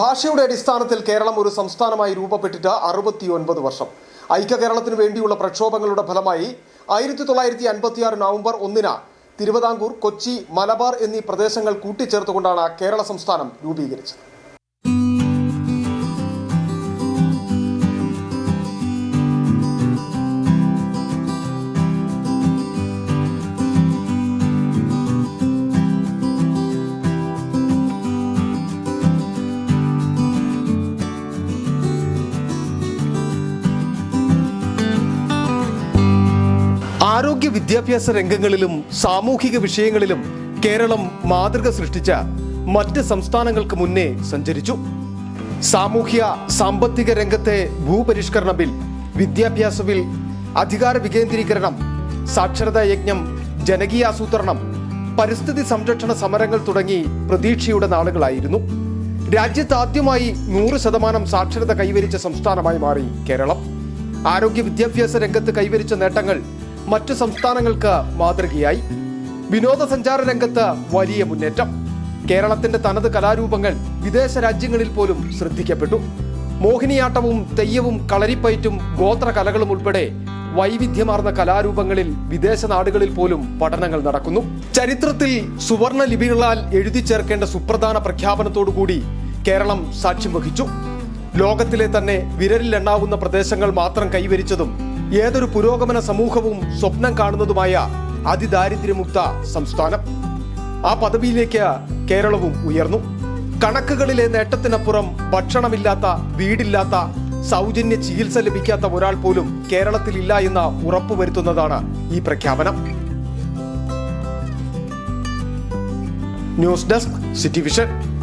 ഭാഷയുടെ അടിസ്ഥാനത്തിൽ കേരളം ഒരു സംസ്ഥാനമായി രൂപപ്പെട്ടിട്ട് അറുപത്തിയൊൻപത് വർഷം. ഐക്യ കേരളത്തിന് വേണ്ടിയുള്ള പ്രക്ഷോഭങ്ങളുടെ ഫലമായി ആയിരത്തി തൊള്ളായിരത്തി അൻപത്തിയാറ് നവംബർ ഒന്നിന് തിരുവിതാംകൂർ കൊച്ചി മലബാർ എന്നീ പ്രദേശങ്ങൾ കൂട്ടിച്ചേർത്തുകൊണ്ടാണ് കേരള സംസ്ഥാനം രൂപീകരിച്ചത്. ആരോഗ്യ വിദ്യാഭ്യാസ രംഗങ്ങളിലും സാമൂഹിക വിഷയങ്ങളിലും കേരളം മാതൃക സൃഷ്ടിച്ച മറ്റ് സംസ്ഥാനങ്ങൾക്ക് മുന്നേ സഞ്ചരിച്ചു. സാമൂഹ്യ സാമ്പത്തിക രംഗത്തെ ഭൂപരിഷ്കരണ ബിൽ വിദ്യാഭ്യാസ ബിൽ അധികാര വികേന്ദ്രീകരണം സാക്ഷരതാ യജ്ഞം ജനകീയാസൂത്രണം പരിസ്ഥിതി സംരക്ഷണ സമരങ്ങൾ തുടങ്ങി പ്രതീക്ഷയുടെ നാളുകളായിരുന്നു. രാജ്യത്ത് ആദ്യമായി നൂറ് ശതമാനം സാക്ഷരത കൈവരിച്ച സംസ്ഥാനമായി മാറി കേരളം. ആരോഗ്യ വിദ്യാഭ്യാസ രംഗത്ത് കൈവരിച്ച നേട്ടങ്ങൾ മറ്റു സംസ്ഥാനങ്ങൾക്ക് മാതൃകയായി വിനോദസഞ്ചാര രംഗത്ത് വലിയ മുന്നേറ്റം. കേരളത്തിന്റെ തനത് കലാരൂപങ്ങൾ വിദേശ രാജ്യങ്ങളിൽ പോലും ശ്രദ്ധിക്കപ്പെട്ടു. മോഹിനിയാട്ടവും തെയ്യവും കളരിപ്പയറ്റും ഗോത്ര കലകളും ഉൾപ്പെടെ വൈവിധ്യമാർന്ന കലാരൂപങ്ങളിൽ വിദേശ നാടുകളിൽ പോലും പഠനങ്ങൾ നടക്കുന്നു. ചരിത്രത്തിൽ സുവർണ ലിപികളാൽ എഴുതി ചേർക്കേണ്ട സുപ്രധാന പ്രഖ്യാപനത്തോടുകൂടി കേരളം സാക്ഷ്യം വഹിച്ചു. ലോകത്തിലെ തന്നെ വിരലിലെണ്ണാവുന്ന പ്രദേശങ്ങൾ മാത്രം കൈവരിച്ചതും ഏതൊരു പുരോഗമന സമൂഹവും സ്വപ്നം കാണുന്നതുമായ അതിദാരിദ്ര്യമുക്ത സംസ്ഥാനം. ആ പദവിയിലേക്ക് കേരളവും ഉയർന്നു. കണക്കുകളിലെ നേട്ടത്തിനപ്പുറം ഭക്ഷണമില്ലാത്ത വീടില്ലാത്ത സൗജന്യ ചികിത്സ ലഭിക്കാത്ത ഒരാൾ പോലും കേരളത്തിൽ കേരളത്തിലില്ല എന്ന് ഉറപ്പുവരുത്തുന്നതാണ് ഈ പ്രഖ്യാപനം. News desk city vision.